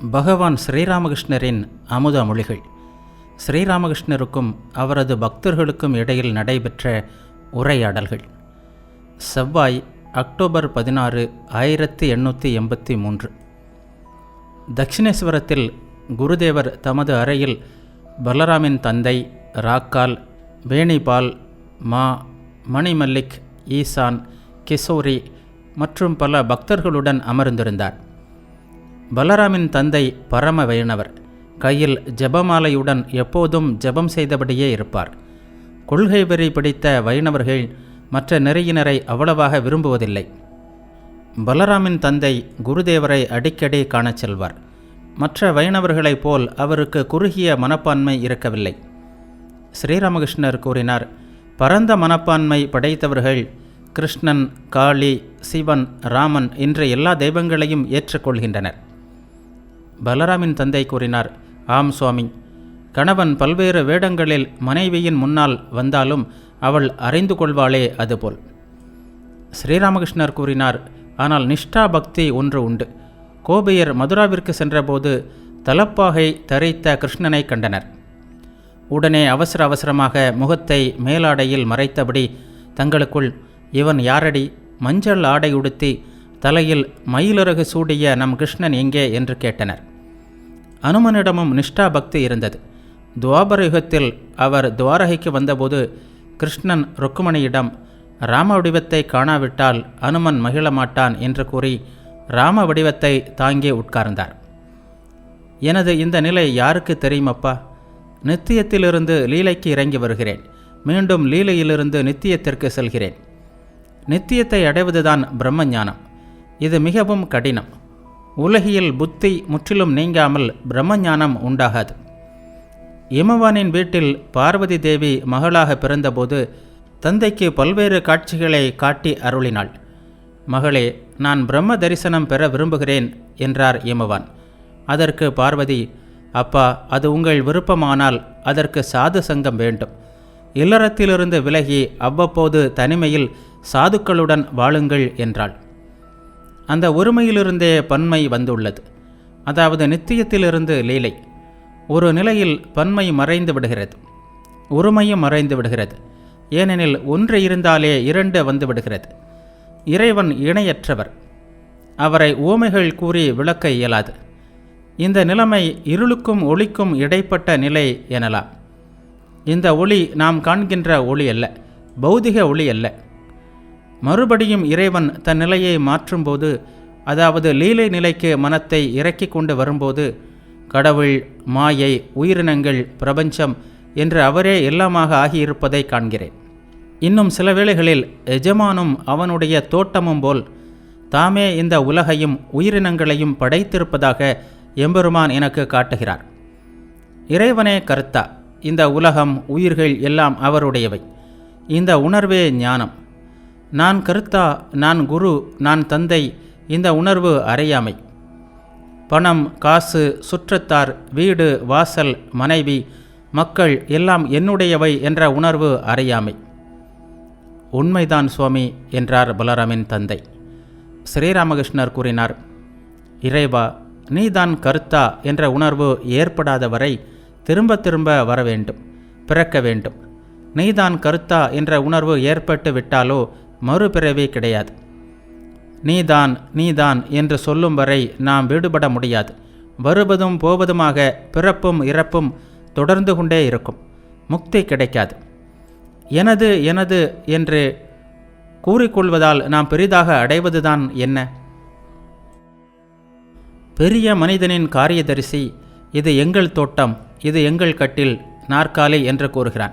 பகவான் ஸ்ரீராமகிருஷ்ணரின் அமுத மொழிகள். ஸ்ரீராமகிருஷ்ணருக்கும் அவரது பக்தர்களுக்கும் இடையில் நடைபெற்ற உரையாடல்கள். செவ்வாய் அக்டோபர் பதினாறு ஆயிரத்தி எண்ணூற்றி எண்பத்தி மூன்று. தட்சிணேஸ்வரத்தில் குருதேவர் தமது அறையில் பலராமின் தந்தை ராக்கால் வேணிபால் மா மணிமல்லிக் ஈசான் கிஷோரி மற்றும் பல பக்தர்களுடன் அமர்ந்திருந்தார். பலராமின் தந்தை பரம வைணவர் கையில் ஜெபமாலையுடன் எப்போதும் ஜெபம் செய்தபடியே இருப்பார். கொள்கை வெறி பிடித்த வைணவர்கள் மற்ற நெறியினரை அவ்வளவாக விரும்புவதில்லை. பலராமின் தந்தை குருதேவரை அடிக்கடி காணச் செல்வார். மற்ற வைணவர்களைப் போல் அவருக்கு குறுகிய மனப்பான்மை இருக்கவில்லை. ஸ்ரீராமகிருஷ்ணர் கூறினார் பரந்த மனப்பான்மை படைத்தவர்கள் கிருஷ்ணன் காளி சிவன் ராமன் என்ற எல்லா தெய்வங்களையும் ஏற்றுக்கொள்கின்றனர். பலராமின் தந்தை கூறினார் ஆம் சுவாமி. கணவன் பல்வேறு வேடங்களில் மனைவியின் முன்னால் வந்தாலும் அவள் அறிந்து கொள்வாளே அதுபோல். ஸ்ரீராமகிருஷ்ணர் கூறினார் ஆனால் நிஷ்டா பக்தி ஒன்று உண்டு. கோபியர் மதுராவிற்கு சென்றபோது தலப்பாகை தரித்த கிருஷ்ணனை கண்டனர். உடனே அவசர அவசரமாக முகத்தை மேலாடையில் மறைத்தபடி தங்களுக்குள் இவன் யாரடி? மஞ்சள் ஆடை உடுத்தி தலையில் மயிலிறகு சூடிய நம் கிருஷ்ணன் எங்கே என்று கேட்டனர். அனுமனிடமும் நிஷ்டா பக்தி இருந்தது. துவாபர யுகத்தில் அவர் துவாரகைக்கு வந்தபோது கிருஷ்ணன் ருக்குமணியிடம் ராம வடிவத்தை காணாவிட்டால் அனுமன் மகிழ மாட்டான் என்று கூறி ராம வடிவத்தை தாங்கி உட்கார்ந்தார். எனது இந்த நிலை யாருக்கு தெரியுமப்பா? நித்தியத்திலிருந்து லீலைக்கு இறங்கி வருகிறேன். மீண்டும் லீலையிலிருந்து நித்தியத்திற்கு செல்கிறேன். நித்தியத்தை அடைவதுதான் பிரம்ம ஞானம் இது மிகவும் கடினம். உலகியல் புத்தி முற்றிலும் நீங்காமல் பிரம்மஞானம் உண்டாகாது. இமவானின் வீட்டில் பார்வதி தேவி மகளாக பிறந்தபோது தந்தைக்கு பல்வேறு காட்சிகளை காட்டி அருளினாள். மகளே நான் பிரம்ம தரிசனம் பெற விரும்புகிறேன் என்றார் இமவான். அதற்கு பார்வதி அப்பா அது உங்கள் விருப்பமானால் அதற்கு சாது சங்கம் வேண்டும். இல்லறத்திலிருந்து விலகி அவ்வப்போது தனிமையில் சாதுக்களுடன் வாழுங்கள் என்றாள். அந்த ஒருமையிலிருந்தே பன்மை வந்துள்ளது. அதாவது நித்தியத்திலிருந்து லீலை. ஒரு நிலையில் பன்மை மறைந்து விடுகிறது. ஒருமையும் மறைந்து விடுகிறது. ஏனெனில் ஒன்று இருந்தாலே இரண்டு வந்து விடுகிறது. இறைவன் இணையற்றவர். அவரை ஊமைகள் கூறி விளக்க இயலாது. இந்த நிலைமை இருளுக்கும் ஒளிக்கும் இடைப்பட்ட நிலை எனலாம். இந்த ஒளி நாம் காண்கின்ற ஒளி அல்ல. பௌதிக ஒளி அல்ல. மறுபடியும் இறைவன் தன் நிலையை மாற்றும்போது அதாவது லீலை நிலைக்கு மனத்தை இறக்கி கொண்டு வரும்போது கடவுள் மாயை உயிரினங்கள் பிரபஞ்சம் என்று அவரே எல்லாமாக ஆகியிருப்பதை காண்கிறேன். இன்னும் சில வேளைகளில் எஜமானும் அவனுடைய தோட்டமும் போல் தாமே இந்த உலகையும் உயிரினங்களையும் படைத்திருப்பதாக எம்பெருமான் எனக்கு காட்டுகிறார். இறைவனே கர்த்தா இந்த உலகம் உயிர்கள் எல்லாம் அவருடையவை. இந்த உணர்வே ஞானம். நான் கருத்தா நான் குரு நான் தந்தை இந்த உணர்வு அறியாமை. பணம் காசு சுற்றத்தார் வீடு வாசல் மனைவி மக்கள் எல்லாம் என்னுடையவை என்ற உணர்வு அறியாமை. உண்மைதான் சுவாமி என்றார் பலராமின் தந்தை. ஸ்ரீராமகிருஷ்ணர் கூறினார் இறைவா நீதான் கருத்தா என்ற உணர்வு ஏற்படாத வரை திரும்ப திரும்ப வர வேண்டும் பிறக்க வேண்டும். நீதான் கருத்தா என்ற உணர்வு ஏற்பட்டு விட்டாலோ மறுபிறவி கிடையாது. நீதான் நீதான் என்று சொல்லும் வரை நாம் விடுபட முடியாது. வருவதும் போவதுமாக பிறப்பும் இறப்பும் தொடர்ந்து கொண்டே இருக்கும். முக்தி கிடைக்காது. எனது எனது என்று கூறிக்கொள்வதால் நாம் பெரிதாக அடைவதுதான் என்ன? பெரிய மனிதனின் காரியதரிசி இது எங்கள் தோட்டம் இது எங்கள் கட்டில் நாற்காலி என்று கூறுகிறான்.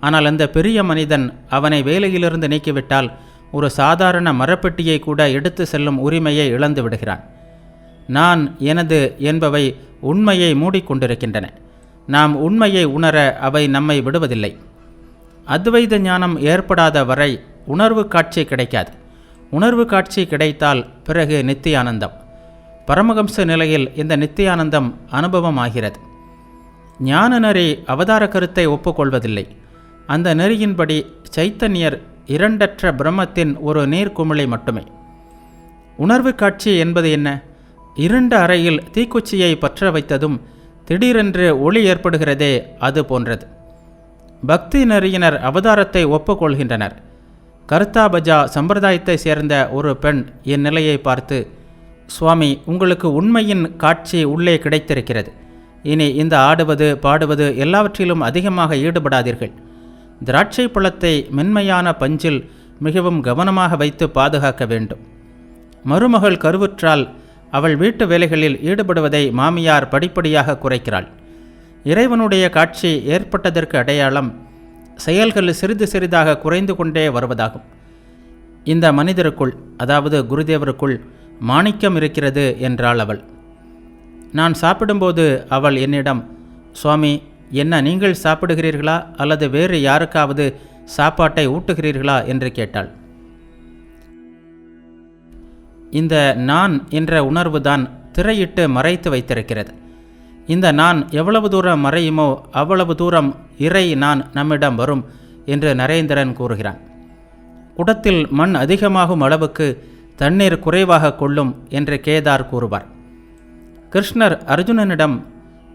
ஆனால் அந்த பெரிய மனிதன் அவனை வேலையிலிருந்து நீக்கிவிட்டால் ஒரு சாதாரண மரப்பெட்டியை கூட எடுத்து செல்லும் உரிமையை இழந்து விடுகிறான். நான் எனது என்பவை உண்மையை மூடிக்கொண்டிருக்கின்றன. நாம் உண்மையை உணர அவை நம்மை விடுவதில்லை. அத்வைத ஞானம் ஏற்படாத வரை உணர்வு காட்சி கிடைக்காது. உணர்வு காட்சி கிடைத்தால் பிறகு நித்தியானந்தம். பரமகம்ச நிலையில் இந்த நித்தியானந்தம் அனுபவமாகிறது. ஞான நெறி அவதார கருத்தை ஒப்புக்கொள்வதில்லை. அந்த நெறியின்படி சைத்தன்யர் இரண்டற்ற பிரம்மத்தின் ஒரு நீர்க்குமிழை மட்டுமே. உணர்வு காட்சி என்பது என்ன? இருண்ட அறையில் தீக்குச்சியை பற்ற வைத்ததும் திடீரென்று ஒளி ஏற்படுகிறதே அது போன்றது. பக்தி நெறியினர் அவதாரத்தை ஒப்புக்கொள்கின்றனர். கர்த்தாபஜா சம்பிரதாயத்தை சேர்ந்த ஒரு பெண் என் நிலையை பார்த்து சுவாமி உங்களுக்கு உண்மையின் காட்சி உள்ளே கிடைத்திருக்கிறது. இனி இந்த ஆடுவது பாடுவது எல்லாவற்றிலும் அதிகமாக ஈடுபடாதீர்கள். திராட்சை பழத்தை மென்மையான பஞ்சில் மிகவும் கவனமாக வைத்து பாதுகாக்க வேண்டும். மருமகள் கருவுற்றால் அவள் வீட்டு வேலைகளில் ஈடுபடுவதை மாமியார் படிப்படியாக குறைக்கிறாள். இறைவனுடைய காட்சி ஏற்பட்டதற்கு அடையாளம் செயல்கள் சிறிது சிறிதாக குறைந்து கொண்டே வருவதாகும். இந்த மனிதருக்குள் அதாவது குருதேவருக்குள் மாணிக்கம் இருக்கிறது என்றாள் அவள். நான் சாப்பிடும்போது அவள் என்னிடம் சுவாமி என்ன நீங்கள் சாப்பிடுகிறீர்களா அல்லது வேறு யாருக்காவது சாப்பாட்டை ஊட்டுகிறீர்களா என்று கேட்டாள். இந்த நான் என்ற உணர்வுதான் திரையிட்டு மறைத்து வைத்திருக்கிறது. இந்த நான் எவ்வளவு தூரம் மறையுமோ அவ்வளவு தூரம் இறை நான் நம்மிடம் வரும் என்று நரேந்திரன் கூறுகிறான். குடத்தில் மண் அதிகமாகும் அளவுக்கு தண்ணீர் குறைவாக கொள்ளும் என்று கேதார் கூறுவார். கிருஷ்ணர் அர்ஜுனனிடம்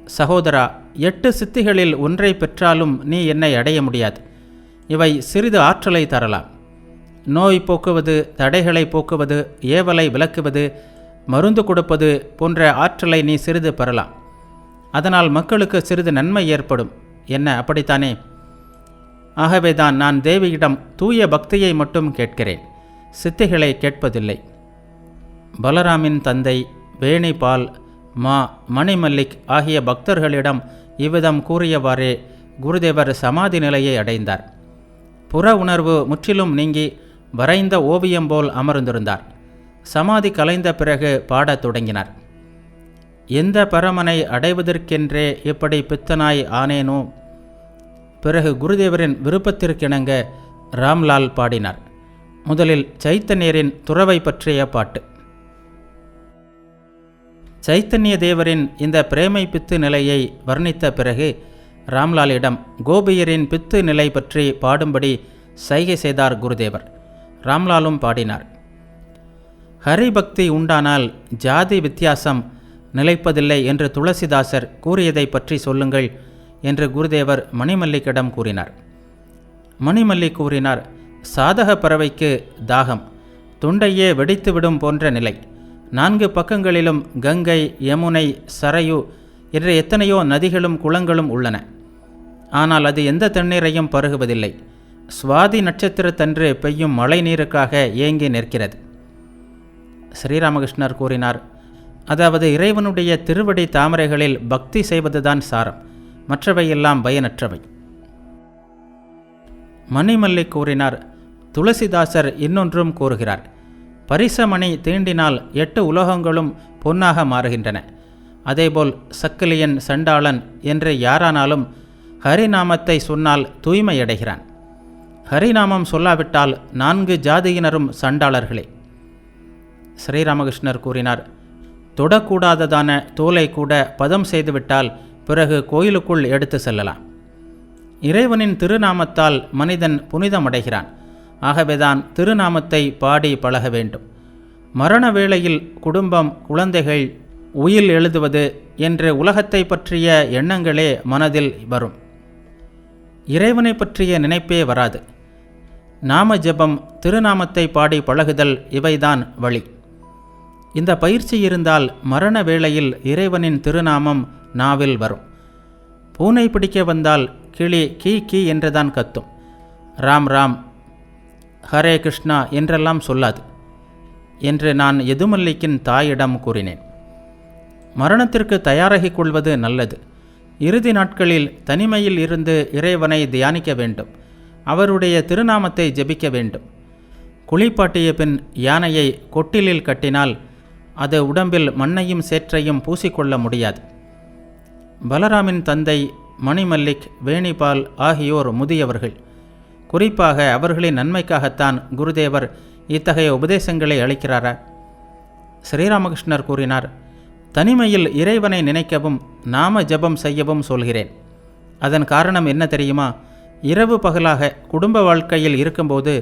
சகோதரா எட்டு சித்திகளில் ஒன்றை பெற்றாலும் நீ என்னை அடைய முடியாது. இவை சிறிது ஆற்றலை தரலாம். நோய் போக்குவது தடைகளை போக்குவது ஏவலை விளக்குவது மருந்து கொடுப்பது போன்ற ஆற்றலை நீ சிறிது பெறலாம். அதனால் மக்களுக்கு சிறிது நன்மை ஏற்படும். என்ன அப்படித்தானே? ஆகவேதான் நான் தேவியிடம் தூய பக்தியை மட்டும் கேட்கிறேன். சித்திகளை கேட்பதில்லை. பலராமின் தந்தை வேணிபால் மா மணிமல்லிக் ஆகிய பக்தர்களிடம் இவ்விதம் கூறியவாறே குருதேவர் சமாதி நிலையை அடைந்தார். புற உணர்வு முற்றிலும் நீங்கி வரைந்த ஓவியம் போல் அமர்ந்திருந்தார். சமாதி கலைந்த பிறகு பாடத் தொடங்கினார். எந்த பரமனை அடைவதற்கென்றே இப்படி பித்தனாய் ஆனேனோ? பிறகு குருதேவரின் விருப்பத்திற்கிணங்க ராம்லால் பாடினார். முதலில் சைத்தன்யரின் துறவை பற்றிய பாட்டு. சைத்தன்ய தேவரின் இந்த பிரேமை பித்து நிலையை வர்ணித்த பிறகு ராம்லாலிடம் கோபியரின் பித்து நிலை பற்றி பாடும்படி சைகை செய்தார் குருதேவர். ராம்லாலும் பாடினார். ஹரிபக்தி உண்டானால் ஜாதி வித்தியாசம் நிலைப்பதில்லை என்று துளசிதாசர் கூறியதை பற்றி சொல்லுங்கள் என்று குருதேவர் மணிமல்லிக்கிடம் கூறினார். மணிமல்லி கூறினார் சாதக பறவைக்கு தாகம் துண்டையே வெடித்துவிடும் போன்ற நிலை. நான்கு பக்கங்களிலும் கங்கை யமுனை சரையு என்ற எத்தனையோ நதிகளும் குளங்களும் உள்ளன. ஆனால் அது எந்த தண்ணீரையும் பருகுவதில்லை. சுவாதி நட்சத்திரத்தன்று பெய்யும் மழை நீருக்காக ஏங்கி நிற்கிறது. ஸ்ரீராமகிருஷ்ணர் கூறினார் அதாவது இறைவனுடைய திருவடி தாமரைகளில் பக்தி செய்வதுதான் சாரம். மற்றவையெல்லாம் பயனற்றவை. மணிமல்லி கூறினார் துளசிதாசர் இன்னொன்றும் கூறுகிறார். பரிசமணி தீண்டினால் எட்டு உலோகங்களும் பொன்னாக மாறுகின்றன. அதேபோல் சக்கிலியன் சண்டாளன் என்று யாரானாலும் ஹரிநாமத்தை சொன்னால் தூய்மையடைகிறான் ஹரிநாமம் சொல்லாவிட்டால் நான்கு ஜாதியினரும் சண்டாளர்களே. ஸ்ரீராமகிருஷ்ணர் கூறினார் தொடக்கூடாததான தோலை கூட பதம் செய்துவிட்டால் பிறகு கோயிலுக்குள் எடுத்து செல்லலாம். இறைவனின் திருநாமத்தால் மனிதன் புனிதமடைகிறான். ஆகவேதான் திருநாமத்தை பாடி பழக வேண்டும். மரண வேளையில் குடும்பம் குழந்தைகள் உயில் எழுதுவது என்று உலகத்தை பற்றிய எண்ணங்களே மனதில் வரும். இறைவனை பற்றிய நினைப்பே வராது. நாம ஜெபம் திருநாமத்தை பாடி பழகுதல் இவைதான் வழி. இந்த பயிற்சி இருந்தால் மரண வேளையில் இறைவனின் திருநாமம் நாவில் வரும். பூனை பிடிக்க வந்தால் கிளி கீ கீ என்றுதான் கத்தும். ராம் ராம் ஹரே கிருஷ்ணா என்றெல்லாம் சொல்லாது என்று நான் எதுமல்லிக்கின் தாயிடம் கூறினேன். மரணத்திற்கு தயாராகிக் கொள்வது நல்லது. இறுதி நாட்களில் தனிமையில் இருந்து இறைவனை தியானிக்க வேண்டும். அவருடைய திருநாமத்தை ஜெபிக்க வேண்டும். குளிப்பாட்டிய பின் யானையை கொட்டிலில் கட்டினால் அது உடம்பில் மண்ணையும் சேற்றையும் பூசிக்கொள்ள முடியாது. பலராமின் தந்தை மணிமல்லிக் வேணிபால் ஆகியோர் முதியவர்கள். குறிப்பாக அவர்களின் நன்மைக்காகத்தான் குருதேவர் இத்தகைய உபதேசங்களை அளிக்கிறாரா. ஸ்ரீராமகிருஷ்ணர் கூறினார் தனிமையில் இறைவனை நினைக்கவும் நாம ஜபம் செய்யவும் சொல்கிறேன். அதன் காரணம் என்ன தெரியுமா? இரவு பகலாக குடும்ப வாழ்க்கையில் இருக்கும்போது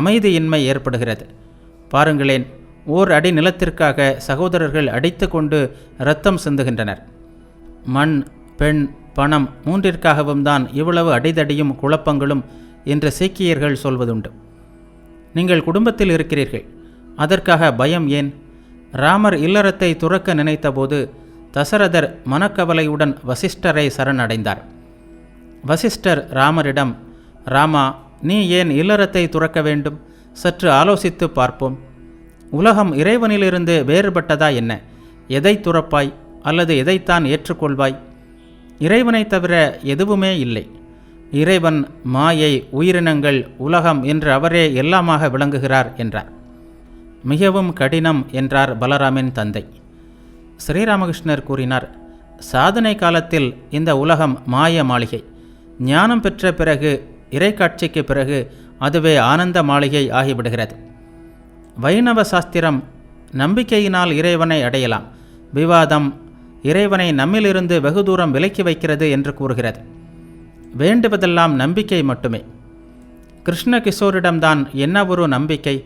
அமைதியின்மை ஏற்படுகிறது. பாருங்களேன் ஓர் அடி நிலத்திற்காக சகோதரர்கள் அடித்து கொண்டு இரத்தம் சிந்துகின்றனர். மண் பெண் பணம் மூன்றிற்காகவும் தான் இவ்வளவு அடிதடியும் குழப்பங்களும் என்று சீக்கியர்கள் சொல்வதுண்டு. நீங்கள் குடும்பத்தில் இருக்கிறீர்கள். அதற்காக பயம் ஏன்? ராமர் இல்லறத்தை துறக்க நினைத்தபோது தசரதர் மனக்கவலையுடன் வசிஷ்டரை சரணடைந்தார். வசிஷ்டர் ராமரிடம் ராமா நீ ஏன் இல்லறத்தை துறக்க வேண்டும்? சற்று ஆலோசித்து பார்ப்போம். உலகம் இறைவனிலிருந்து வேறுபட்டதா என்ன? எதை துறப்பாய் அல்லது எதைத்தான் ஏற்றுக்கொள்வாய்? இறைவனைத் தவிர எதுவுமே இல்லை. இறைவன் மாயை உயிரினங்கள் உலகம் என்று அவரே எல்லாமாக விளங்குகிறார் என்றார். மிகவும் கடினம் என்றார் பலராமின் தந்தை. ஸ்ரீராமகிருஷ்ணர் கூறினார் சாதனை காலத்தில் இந்த உலகம் மாய மாளிகை. ஞானம் பெற்ற பிறகு இறைக்காட்சிக்கு பிறகு அதுவே ஆனந்த மாளிகை ஆகிவிடுகிறது. வைணவ சாஸ்திரம் நம்பிக்கையினால் இறைவனை அடையலாம். விவாதம் இறைவனை நம்மிலிருந்து வெகு தூரம் விலக்கி வைக்கிறது என்று கூறுகிறது. வேண்டுவதெல்லாம் நம்பிக்கை மட்டுமே. கிருஷ்ண கிஷோரிடம்தான் என்ன ஒரு நம்பிக்கை?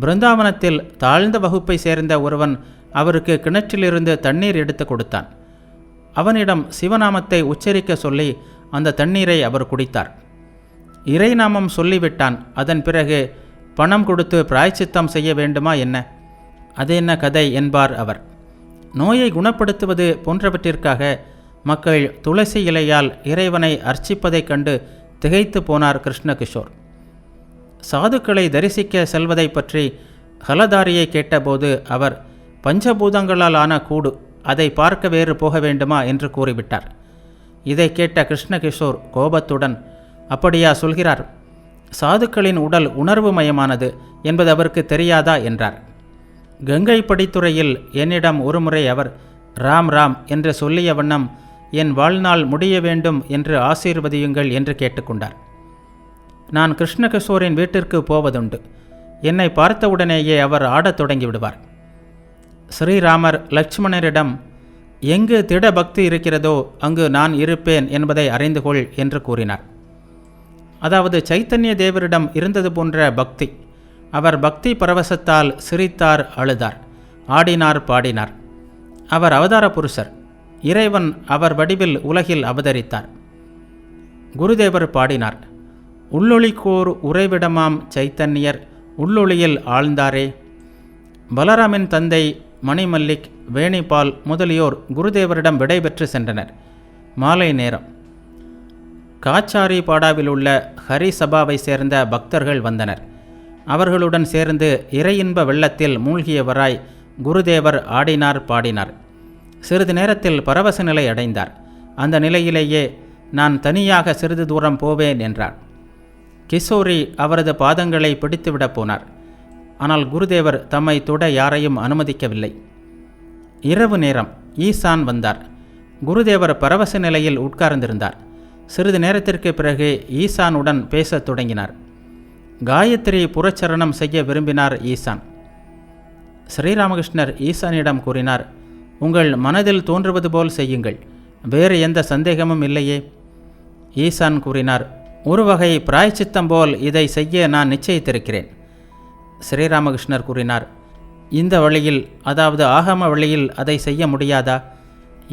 பிருந்தாவனத்தில் தாழ்ந்த வகுப்பை சேர்ந்த ஒருவன் அவருக்கு கிணற்றிலிருந்து தண்ணீர் எடுத்து கொடுத்தான். அவனிடம் சிவநாமத்தை உச்சரிக்க சொல்லி அந்த தண்ணீரை அவர் குடித்தார். இறைநாமம் சொல்லிவிட்டான் அதன் பிறகு பணம் கொடுத்து பிராய்ச்சித்தம் செய்ய வேண்டுமா என்ன? அது என்ன கதை என்பார் அவர். நோயை குணப்படுத்துவது போன்றவற்றிற்காக மக்கள் துளசி இலையால் இறைவனை அர்ச்சிப்பதைக் கண்டு திகைத்து போனார் கிருஷ்ணகிஷோர். சாதுக்களை தரிசிக்க செல்வதை பற்றி ஹலதாரியை கேட்டபோது அவர் பஞ்சபூதங்களால் ஆன கூடு அதை பார்க்க வேறு போக வேண்டுமா? என்று கூறிவிட்டார். இதை கேட்ட கிருஷ்ணகிஷோர் கோபத்துடன் அப்படியா சொல்கிறார் சாதுக்களின் உடல் உணர்வு மயமானது என்பது அவருக்கு தெரியாதா? என்றார். கங்கை படித்துறையில் என்னிடம் ஒருமுறை அவர் ராம் ராம் என்று சொல்லிய வண்ணம் என் வாழ்நாள் முடிய வேண்டும் என்று ஆசீர்வதியுங்கள் என்று கேட்டுக்கொண்டார். நான் கிருஷ்ணகிஷோரின் வீட்டிற்கு போவதுண்டு. என்னை பார்த்தவுடனேயே அவர் ஆடத் தொடங்கி விடுவார் ஸ்ரீராமர் லட்சுமணரிடம் எங்கு திட பக்தி இருக்கிறதோ அங்கு நான் இருப்பேன் என்பதை அறிந்து கொள் என்று கூறினார். அதாவது சைத்தன்ய தேவரிடம் இருந்தது போன்ற பக்தி. அவர் பக்தி பரவசத்தால் சிரித்தார் அழுதார் ஆடினார் பாடினார். அவர் அவதார புருஷர். இறைவன் அவர் வடிவில் உலகில் அவதரித்தார். குருதேவர் பாடினார் உள்ளொளிக்கோர் உறைவிடமாம் சைத்தன்யர் உள்ளொளியில் ஆழ்ந்தாரே. பலராமின் தந்தை மணிமல்லிக் வேணிபால் முதலியோர் குருதேவரிடம் விடைபெற்று சென்றனர். மாலை நேரம். காச்சாரி பாடாவில் உள்ள ஹரிசபாவை சேர்ந்த பக்தர்கள் வந்தனர். அவர்களுடன் சேர்ந்து இறையின்ப வெள்ளத்தில் மூழ்கியவராய் குருதேவர் ஆடினார் பாடினார். சிறிது நேரத்தில் பரவச நிலை அடைந்தார். அந்த நிலையிலேயே நான் தனியாக சிறிது தூரம் போவேன் என்றார். கிஷோரி அவரது பாதங்களை பிடித்துவிடப் போனார். ஆனால் குருதேவர் தம்மை தொட யாரையும் அனுமதிக்கவில்லை. இரவு நேரம் ஈசான் வந்தார். குருதேவர் பரவச நிலையில் உட்கார்ந்திருந்தார். சிறிது நேரத்திற்கு பிறகு ஈசானுடன் பேசத் தொடங்கினார். காயத்ரி புறச்சரணம் செய்ய விரும்பினார் ஈசான். ஸ்ரீராமகிருஷ்ணர் ஈசானிடம் கூறினார் உங்கள் மனதில் தோன்றுவது போல் செய்யுங்கள். வேறு எந்த சந்தேகமும் இல்லையே. ஈசான் கூறினார் ஒரு வகை பிராய்ச்சித்தம் போல் இதை செய்ய நான் நிச்சயித்திருக்கிறேன். ஸ்ரீராமகிருஷ்ணர் கூறினார் இந்த வழியில் அதாவது ஆகம வழியில் அதை செய்ய முடியாதா?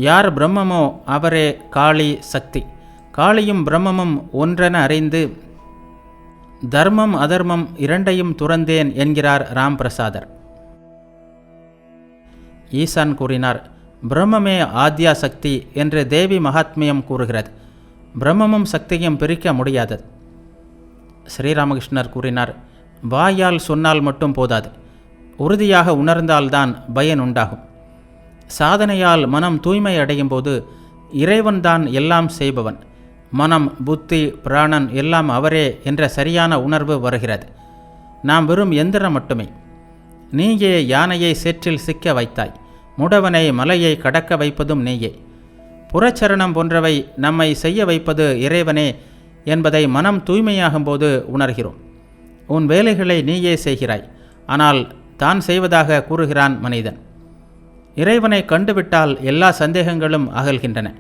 யார் பிரம்மமோ அவரே காளி சக்தி. காளியும் பிரம்மமும் ஒன்றென அறிந்து தர்மம் அதர்மம் இரண்டையும் துறந்தேன் என்கிறார் ராம் பிரசாதர் ஈசான் கூறினார் பிரம்மமே ஆத்யா சக்தி என்று தேவி மகாத்மியம் கூறுகிறது. பிரம்மமும் சக்தியும் பிரிக்க முடியாதது ஸ்ரீராமகிருஷ்ணர் கூறினார் வாயால் சொன்னால் மட்டும் போதாது. உறுதியாக உணர்ந்தால்தான் பயன் உண்டாகும். சாதனையால் மனம் தூய்மை அடையும் போது இறைவன்தான் எல்லாம் செய்பவன். மனம் புத்தி பிராணன் எல்லாம் அவரே என்ற சரியான உணர்வு வருகிறது. நாம் வெறும் எந்திரம் மட்டுமே. நீயே யானையை சேற்றில் சிக்க வைத்தாய். முடவனை மலையை கடக்க வைப்பதும் நீயே. புறச்சரணம் போன்றவை நம்மை செய்ய வைப்பது இறைவனே என்பதை மனம் தூய்மையாகும்போது உணர்கிறோம். உன் வேலைகளை நீயே செய்கிறாய். ஆனால் தான் செய்வதாக கூறுகிறான் மனிதன். இறைவனை கண்டுவிட்டால் எல்லா சந்தேகங்களும் அகல்கின்றன.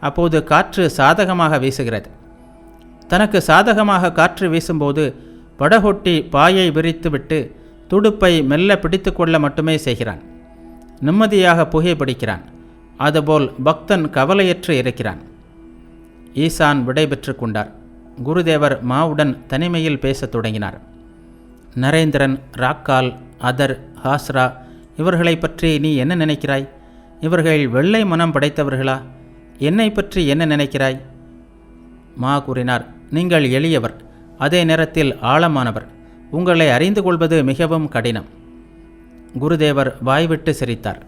அப்போது காற்று சாதகமாக வீசுகிறது. தனக்கு சாதகமாக காற்று வீசும்போது படகொட்டி பாயை விரித்துவிட்டு துடுப்பை மெல்ல பிடித்துக்கொள்ள மட்டுமே செய்கிறான். நிம்மதியாக புகைப்பிடிக்கிறான் அதுபோல் பக்தன் கவலையற்று இருக்கிறான். ஈசான் விடைபெற்று கொண்டார். குருதேவர் மாவுடன் தனிமையில் பேசத் தொடங்கினார். நரேந்திரன் ராக்கால் அதர் ஹாஸ்ரா இவர்களை பற்றி நீ என்ன நினைக்கிறாய்? இவர்கள் வெள்ளை மனம் படைத்தவர்களா? என்னை பற்றி என்ன நினைக்கிறாய்? மா கூறினார் நீங்கள் எளியவர். அதே நேரத்தில் ஆழமானவர். உங்களை அறிந்து கொள்வது மிகவும் கடினம். குருதேவர் வாய்விட்டு சிரித்தார்.